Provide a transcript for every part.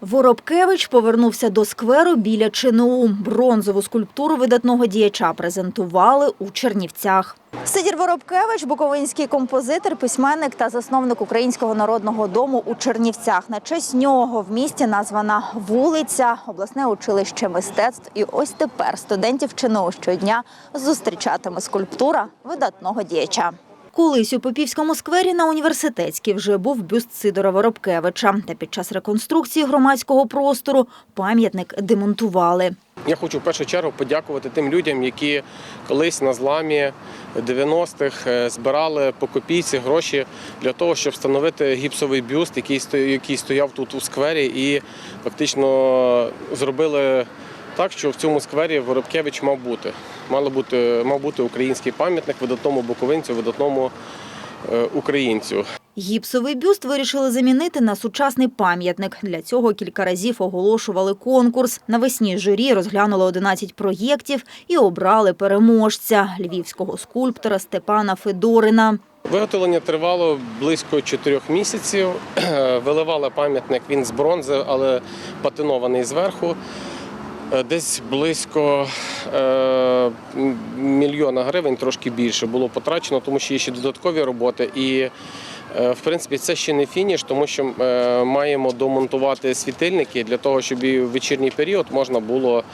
Воробкевич повернувся до скверу біля ЧНУ. Бронзову скульптуру видатного діяча презентували у Чернівцях. Сидір Воробкевич, буковинський композитор, письменник та засновник Українського народного дому у Чернівцях. На честь нього в місті названа вулиця, обласне училище мистецтв. І ось тепер студентів ЧНУ щодня зустрічатиме скульптура видатного діяча. Колись у Попівському сквері на університетській вже був бюст Сидора Воробкевича. Та під час реконструкції громадського простору пам'ятник демонтували. Я хочу в першу чергу подякувати тим людям, які колись на зламі 90-х е, збирали по копійці гроші для того, щоб встановити гіпсовий бюст, який стояв тут у сквері, і фактично зробили так, що в цьому сквері Воробкевич мав бути. Мало бути, мав бути український пам'ятник видатному буковинцю, видатному е, українцю. Гіпсовий бюст вирішили замінити на сучасний пам'ятник. Для цього кілька разів оголошували конкурс. Навесні журі розглянули 11 проєктів і обрали переможця – львівського скульптора Степана Федорина. Виготовлення тривало близько чотирьох місяців. Виливали пам'ятник він з бронзи, але патинований зверху. Е, Десь близько е, мільйона гривень, трошки більше, було потрачено, тому що є ще додаткові роботи. І, е, в принципі, це ще не фініш, тому що маємо домонтувати світильники для того, щоб і в вечірній період можна було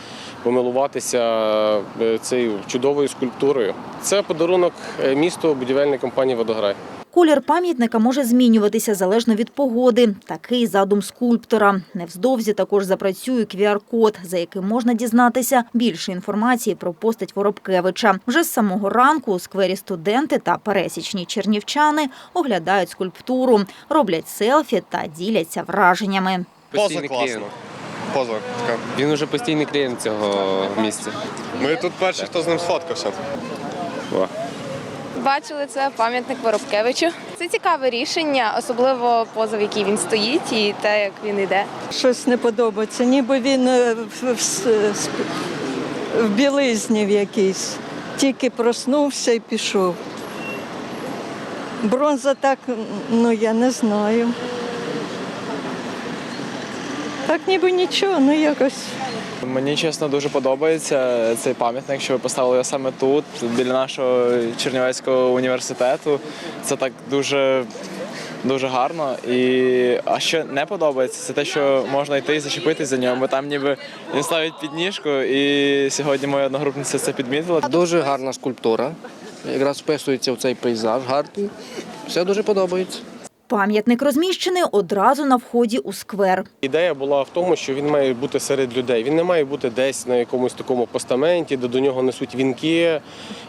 помилуватися цією чудовою скульптурою. Це подарунок місту будівельної компанії Водограй. Колір пам'ятника може змінюватися залежно від погоди. Такий задум скульптора. Невздовзі також запрацює QR-код, за яким можна дізнатися більше інформації про постать Воробкевича. Вже з самого ранку у сквері студенти та пересічні чернівчани оглядають скульптуру, роблять селфі та діляться враженнями. Поза класно. Поза така. Він уже постійний клієнт цього місця. Ми тут перші, хто з ним сфоткався. Бачили це пам'ятник Воробкевичу. Це цікаве рішення, особливо поза в якій він стоїть і те, як він йде. Щось не подобається, ніби він е, в, в, в білизні в якійсь. Тільки проснувся і пішов. Бронза так, ну я не знаю. Так ніби нічого, ну якось. Мені чесно дуже подобається цей пам'ятник, що ви поставили його саме тут, біля нашого Чернівецького університету. Це так дуже. Дуже гарно. І а що не подобається, це те, що можна йти і зачепитись за нього, бо там ніби він ставить підніжку, і сьогодні моя одногрупниця це підмітила. Дуже гарна скульптура. Якраз вписується в цей пейзаж гарний. Все дуже подобається. Пам'ятник розміщений одразу на вході у сквер. Ідея була в тому, що він має бути серед людей. Він не має бути десь на якомусь такому постаменті, де до нього несуть вінки,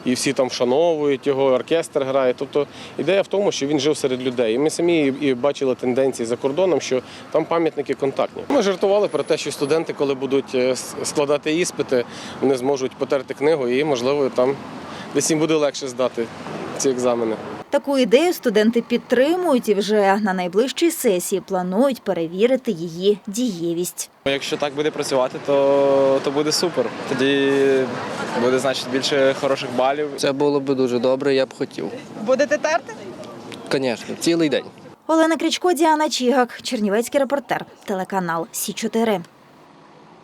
і всі там вшановують його, оркестр грає. Тобто ідея в тому, що він жив серед людей. І ми самі і бачили тенденції за кордоном, що там пам'ятники контактні. Ми жартували про те, що студенти, коли будуть е, складати іспити, вони зможуть потерти книгу і, можливо, там десь їм буде легше здати ці екзамени. Таку ідею студенти підтримують і вже на найближчій сесії планують перевірити її дієвість. Якщо так буде працювати, то, то буде супер. Тоді буде значить більше хороших балів. Це було б дуже добре, я б хотів. Будете терти? Звісно, цілий день. Олена Крічко, Діана Чігак, Чернівецький репортер, телеканал Сі 4